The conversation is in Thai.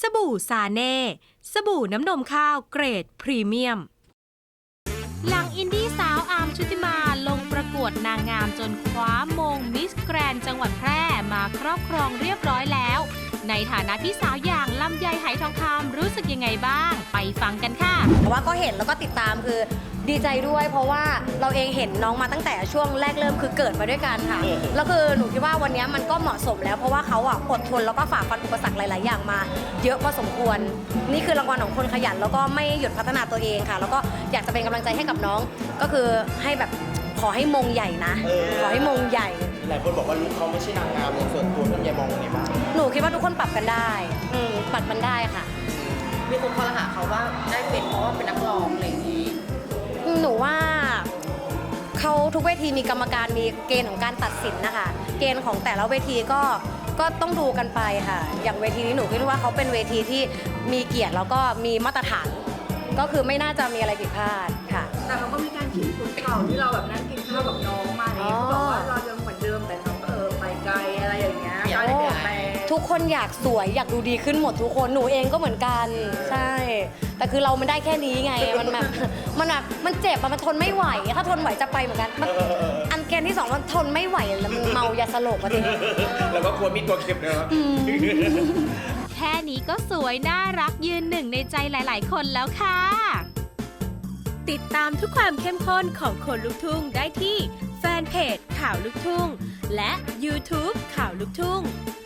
สบู่ซาเน่ สบู่น้ำนมข้าวเกรดพรีเมียม หลังอินดี้สาวอาร์มชุติมาลงประกวดนางงามจนคว้ามงมิสแกรนจังหวัดแพร่มาครอบครองเรียบร้อยแล้ว ในฐานะที่สาวอย่างลำไยไหทองคำรู้สึกยังไงบ้าง ไปฟังกันค่ะ แต่ว่าก็เห็นแล้วก็ติดตามคือดีใจด้วย เพราะว่าเราเองเห็นน้องมาตั้งแต่ช่วงแรกเริ่มคือเกิดมาด้วยกันค่ะแล้วคือหนูคิดว่าวันนี้มันก็เหมาะสมแล้วเพราะว่าเขาอะอดทนแล้วก็ฝ่าฟันอุปสรรคหลาย ๆ อย่างมา เยอะพอสมควร นี่คือรางวัลของคนขยันแล้วก็ไม่หยุดพัฒนาตัวเองค่ะ แล้วก็อยากจะเป็นกำลังใจให้กับน้อง ก็คือให้แบบขอให้มงใหญ่นะเออขอให้มงใหญ่ หลายคนบอกว่าลุคเขา คิดว่าทุกคนปรับกันได้ อืมปรับมันได้ค่ะ มีคนคอรหาเขาว่าได้เป็นเพราะว่าเป็นนักร้องอะไรอย่างนี้ หนูว่าเขาทุกเวทีมีกรรมการมีเกณฑ์ของการตัดสินนะคะ เกณฑ์ของแต่ละเวทีก็ก็ต้องดูกันไปค่ะ อย่างเวทีนี้หนูคิดว่าเขาเป็นเวทีที่มีเกียรติแล้วก็มีมาตรฐาน ก็คือไม่น่าจะมีอะไรผิดพลาดค่ะ แต่เขาก็มีการขีดคุกเข่าที่เราแบบนั่งกินข้าว ทุกคนอยากสวยอยากดูดีขึ้นหมดทุกคนหนูเองก็เหมือนกันใช่ แต่คือเรามันได้แค่นี้ไงมันแบบมันแบบมันเจ็บอะมันทนไม่ไหว ถ้าทนไหวจะไปเหมือนกันมันอันเกณฑ์ที่สองมันทนไม่ไหวแล้วมันเมายาสลบอะทีแล้วก็ควรมีตัวเข็มเลยครับแค่นี้ก็สวยน่ารักยืนหนึ่งในใจหลาย ๆ คนแล้วค่ะ ติดตามทุกความเข้มข้นของคนลุกทุ่งได้ที่แฟนเพจข่าวลุกทุ่ง และ YouTube ข่าวลุกทุ่ง